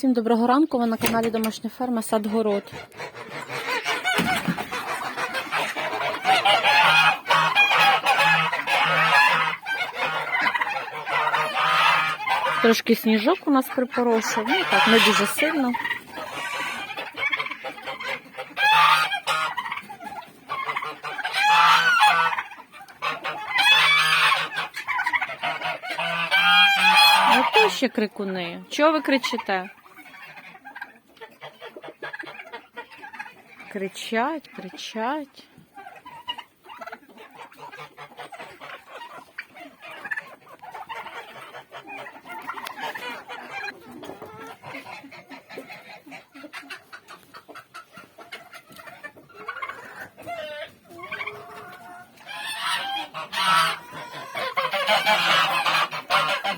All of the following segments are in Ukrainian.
Всім доброго ранку. Ви на каналі Домашня ферма Садгород. Трошки сніжок у нас припорошив. Ну так, не дуже сильно. Ну то ще крикуни. Чого ви кричите? Кричать, кричать.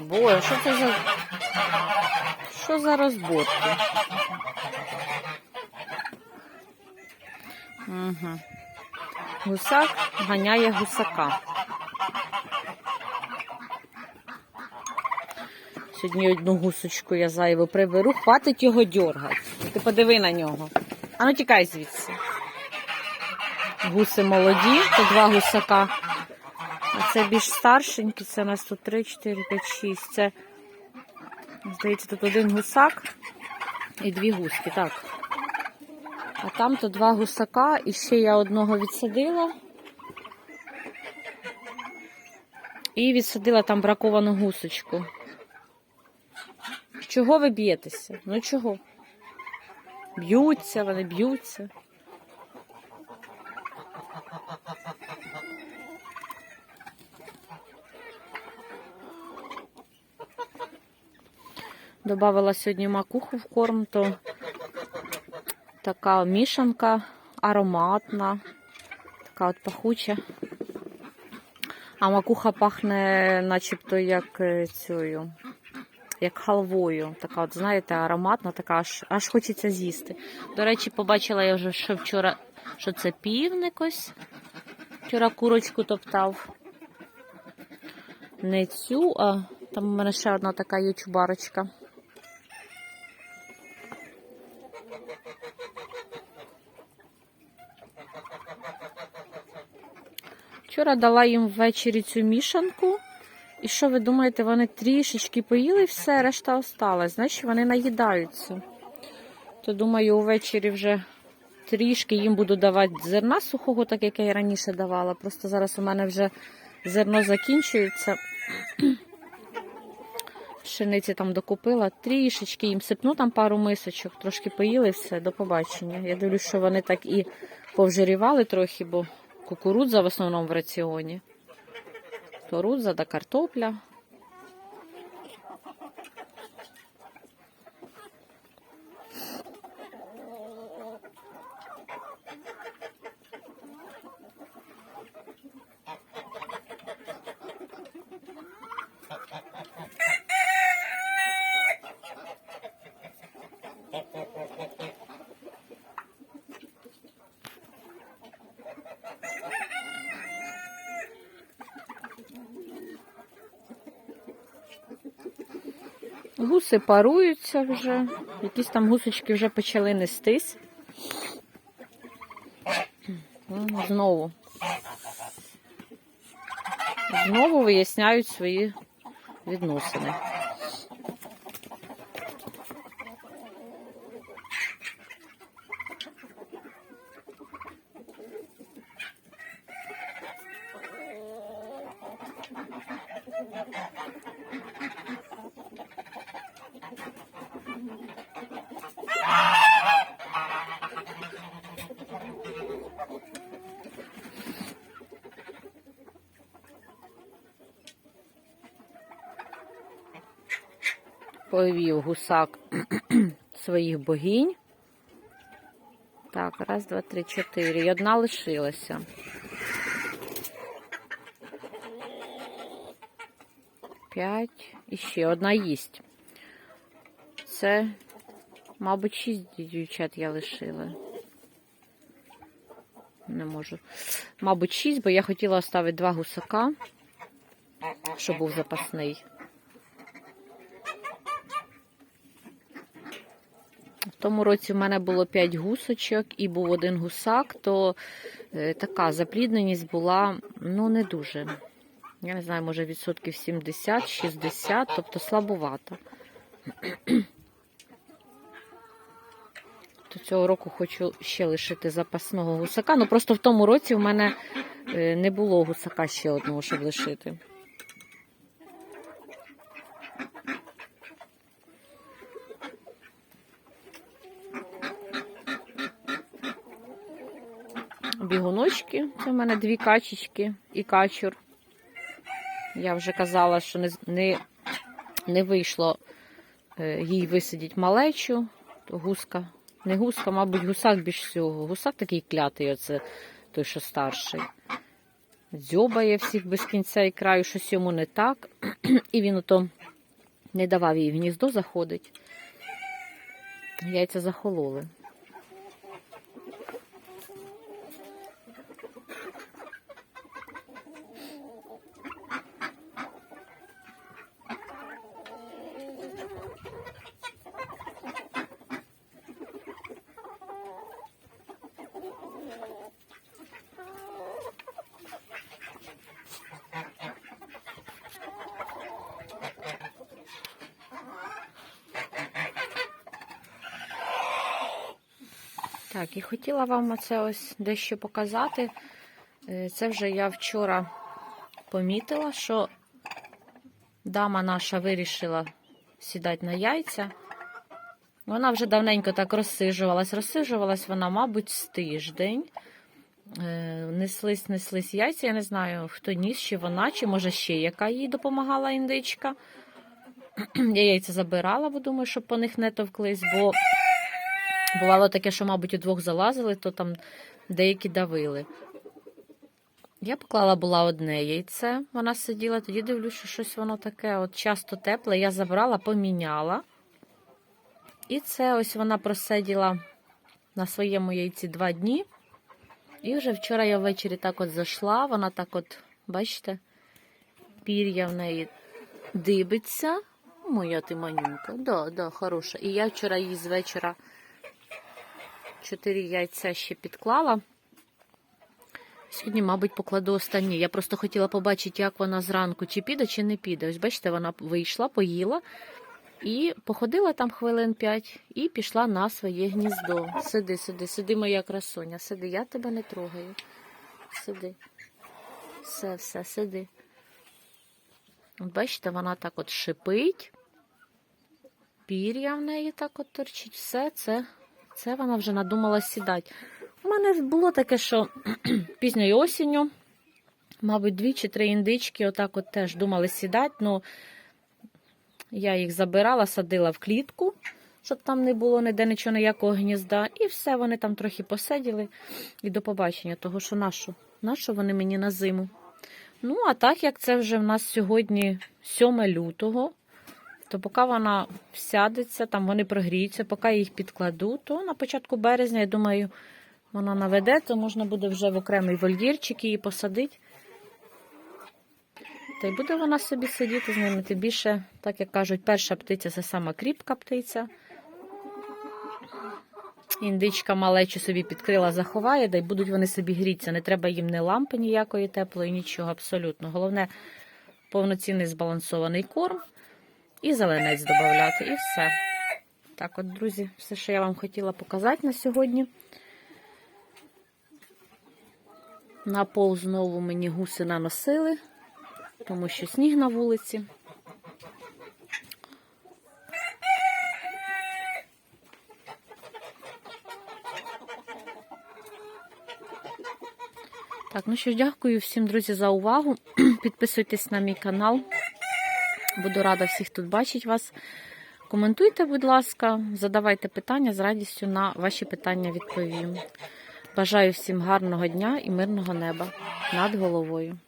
Боже, що це за. Що за розборки? Угу. Гусак ганяє гусака. Сьогодні одну гусочку я зайву приберу, хватить його дьоргати. Ти подиви на нього. А ну тікай звідси. Гуси молоді, то два гусака. А це більш старшенькі, це у нас тут 3, 4, 5, 6. Це, здається, тут один гусак і дві гуски, так. А там то два гусака, і ще я одного відсадила. І відсадила там браковану гусочку. Чого ви б'єтеся? Ну чого? Б'ються, вони б'ються. Добавила сьогодні макуху в корм, то така мішанка ароматна, така от пахуча. А макуха пахне начебто як е, цією, як халвою. Така от, знаєте, ароматна, така аж, аж хочеться з'їсти. До речі, побачила я вже що вчора, що це півник ось. Вчора курочку топтав. Не цю, а там у мене ще одна така є чубарочка. Вчора дала їм ввечері цю мішанку. І що ви думаєте, вони трішечки поїли все, решта осталась. Значить, вони наїдаються. То думаю, увечері вже трішки їм буду давати зерна сухого, так як я і раніше давала. Просто зараз у мене вже зерно закінчується. Пшениці там докупила, трішечки їм сипну там пару мисочок, трошки поїли все, до побачення. Я дивлюсь, що вони так і повжирівали трохи, бо кукурудза в основному в раціоні. Кукурудза та картопля. Гуси паруються вже. Якісь там гусочки вже почали нестись. Знову. Знову виясняють свої відносини. Повів гусак своїх богинь. Так, раз, два, три, чотири. І одна лишилася. П'ять. І ще одна їсть. Це, мабуть, шість дівчат я лишила. Не можу. Мабуть, шість, бо я хотіла оставити два гусака, щоб був запасний. Тому році в мене було 5 гусочок і був один гусак, то е, така заплідненість була ну не дуже. Я не знаю, може відсотків 70-60, тобто слабувата. То цього року хочу ще лишити запасного гусака. Ну просто в тому році в мене е, не було гусака ще одного, щоб лишити. Бігуночки, це в мене дві качечки і качур. Я вже казала, що не, не, не вийшло е, їй висидіти малечу. То гуска. Не гуска, мабуть, гусак більш всього. Гусак такий клятий, оце той, що старший. Дзьобає всіх без кінця і краю, щось йому не так. І він ото не давав їй гніздо заходить. Яйця захололи. Так, і хотіла вам оце ось дещо показати. Е, Це вже я вчора помітила, що дама наша вирішила сідати на яйця. Вона вже давненько так розсижувалась. Розсижувалась вона, мабуть, з тиждень. Е, Неслись, неслись яйця. Я не знаю, хто ніс, чи вона, чи може ще яка їй допомагала індичка. Я яйця забирала, бо думаю, щоб по них не товклись, бо бувало таке, що, мабуть, удвох залазили, то там деякі давили. Я поклала була одне яйце, вона сиділа, тоді дивлюся, що щось воно таке от часто тепле. Я забрала, поміняла. І це ось вона просиділа на своєму яйці два дні. І вже вчора я ввечері так от зайшла, вона так от, бачите, пір'я в неї дибиться. Моя ти манюнька, да, да, хороша. І я вчора їй з вечора чотири яйця ще підклала. Сьогодні, мабуть, покладу останні. Я просто хотіла побачити, як вона зранку, чи піде, чи не піде. Ось бачите, вона вийшла, поїла і походила там хвилин п'ять і пішла на своє гніздо. Сиди, сиди, сиди, моя красуня, сиди, я тебе не трогаю. Сиди. Все, все, сиди. От Бачите, вона так от шипить. Пір'я в неї так от торчить. Все це, це вона вже надумала сідати. У мене було таке, що пізньою осінню, мабуть, дві чи три індички отак от теж думали сідати. Ну, я їх забирала, садила в клітку, щоб там не було ніде нічого ніякого гнізда. І все, вони там трохи посиділи. І до побачення, того що нашу, нашу вони мені на зиму. Ну, а так як це вже в нас сьогодні 7 лютого, то поки вона сядеться, там вони прогріються, поки я їх підкладу, то на початку березня, я думаю, вона наведе, то можна буде вже в окремий вольєрчик її посадити. Та й буде вона собі сидіти з ними. Тим більше, так як кажуть, перша птиця це сама кріпка птиця. Індичка малечу собі підкрила, заховає, да й будуть вони собі грітися. Не треба їм ні лампи ніякої теплої, нічого абсолютно. Головне повноцінний збалансований корм і зеленець додати, і все. Так, от, друзі, все, що я вам хотіла показати на сьогодні. На пол знову мені гуси наносили, тому що сніг на вулиці. Так, ну що дякую всім, друзі, за увагу. Підписуйтесь на мій канал. Буду рада всіх тут бачити вас. Коментуйте, будь ласка, задавайте питання, з радістю на ваші питання відповім. Бажаю всім гарного дня і мирного неба над головою.